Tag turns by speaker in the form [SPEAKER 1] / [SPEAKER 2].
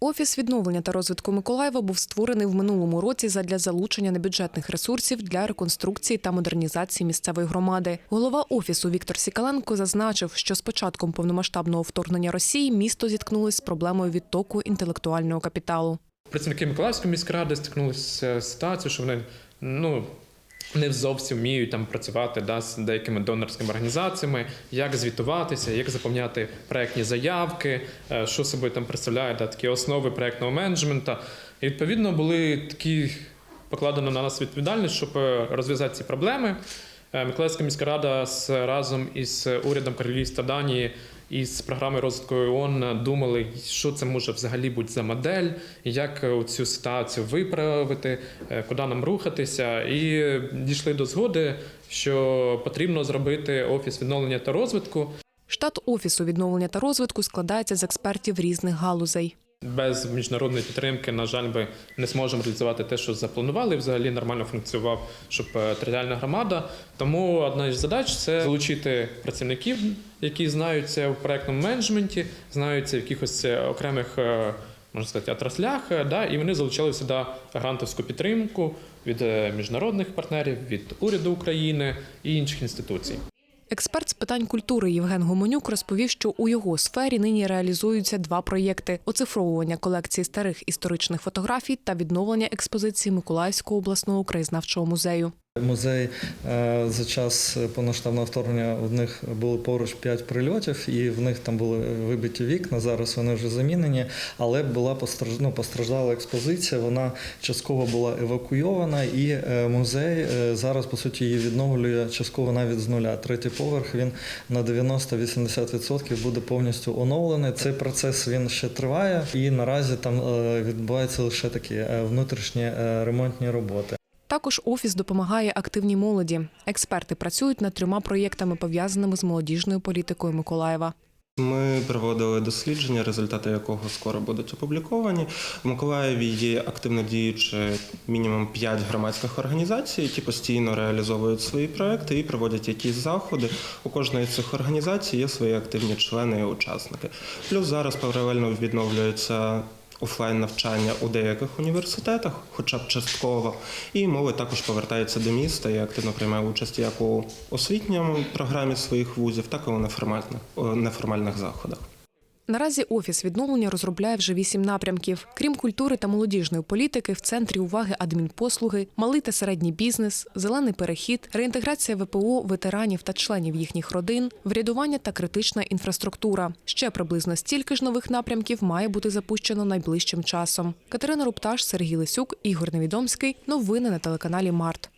[SPEAKER 1] Офіс відновлення та розвитку Миколаєва був створений в минулому році задля залучення небюджетних ресурсів для реконструкції та модернізації місцевої громади. Голова офісу Віктор Сікаленко зазначив, що з початком повномасштабного вторгнення Росії місто зіткнулось з проблемою відтоку інтелектуального капіталу.
[SPEAKER 2] Працівники Миколаївської міськради стикнулися з ситуацією, що вони ну. Не зовсім вміють там працювати да, з деякими донорськими організаціями, як звітуватися, як заповняти проектні заявки, е, що собою там представляє да, такі основи проектного менеджменту. І відповідно були такі покладено на нас відповідальність, щоб е, розв'язати ці проблеми. Е, Миколаївська міська рада разом із урядом Королівства Данії і з програмою розвитку ООН думали, що це може взагалі бути за модель, як е, цю ситуацію виправити, е, куди нам рухатися, і дійшли до згоди, що потрібно зробити офіс відновлення та розвитку.
[SPEAKER 1] Штат офісу відновлення та розвитку складається з експертів різних галузей.
[SPEAKER 2] Без міжнародної підтримки, на жаль, ми не зможемо реалізувати те, що запланували. Взагалі нормально функціонував, щоб е, територіальна громада. Тому одна із задач це залучити працівників, які знаються в проектному менеджменті, знаються в якихось е, окремих. е, Можна сказати, отраслях, да, і вони залучали сюди грантовську підтримку від міжнародних партнерів, від уряду України і інших інституцій.
[SPEAKER 1] Експерт з питань культури Євген Гуменюк розповів, що у його сфері нині реалізуються два проєкти: оцифровування колекції старих історичних фотографій та відновлення експозиції Миколаївського обласного краєзнавчого музею.
[SPEAKER 3] Музей е, за час повноштабного вторгнення в них було поруч п'ять прильотів, і в них там були вибиті вікна. Зараз вони вже замінені, але була ну, постраждала експозиція. Вона частково була евакуйована, і е, музей е, зараз по суті її відновлює частково навіть з нуля. Третій поверх він на 90-80% буде повністю оновлений. Цей процес він ще триває, і наразі там відбуваються лише такі внутрішні ремонтні роботи.
[SPEAKER 1] Також офіс допомагає активній молоді. Експерти працюють над трьома проєктами, пов'язаними з молодіжною політикою Миколаєва.
[SPEAKER 4] Ми проводили дослідження, результати якого скоро будуть опубліковані. В Миколаєві є активно діючі мінімум 5 громадських організацій, які постійно реалізовують свої проекти і проводять якісь заходи. У кожної з цих організацій є свої активні члени і учасники. Плюс зараз паралельно відновлюється офлайн навчання у деяких університетах, хоча б частково, і молодь також повертається до міста і активно приймає участь як у освітньому програмі своїх вузів, так і у неформальних, неформальних заходах.
[SPEAKER 1] Наразі офіс відновлення розробляє вже вісім напрямків. Крім культури та молодіжної політики, в центрі уваги адмінпослуги, малий та середній бізнес, зелений перехід, реінтеграція ВПО, ветеранів та членів їхніх родин, врядування та критична інфраструктура. Ще приблизно стільки ж нових напрямків має бути запущено найближчим часом. Катерина Рупташ, Сергій Лисюк, Ігор Невідомський. Новини на телеканалі Март.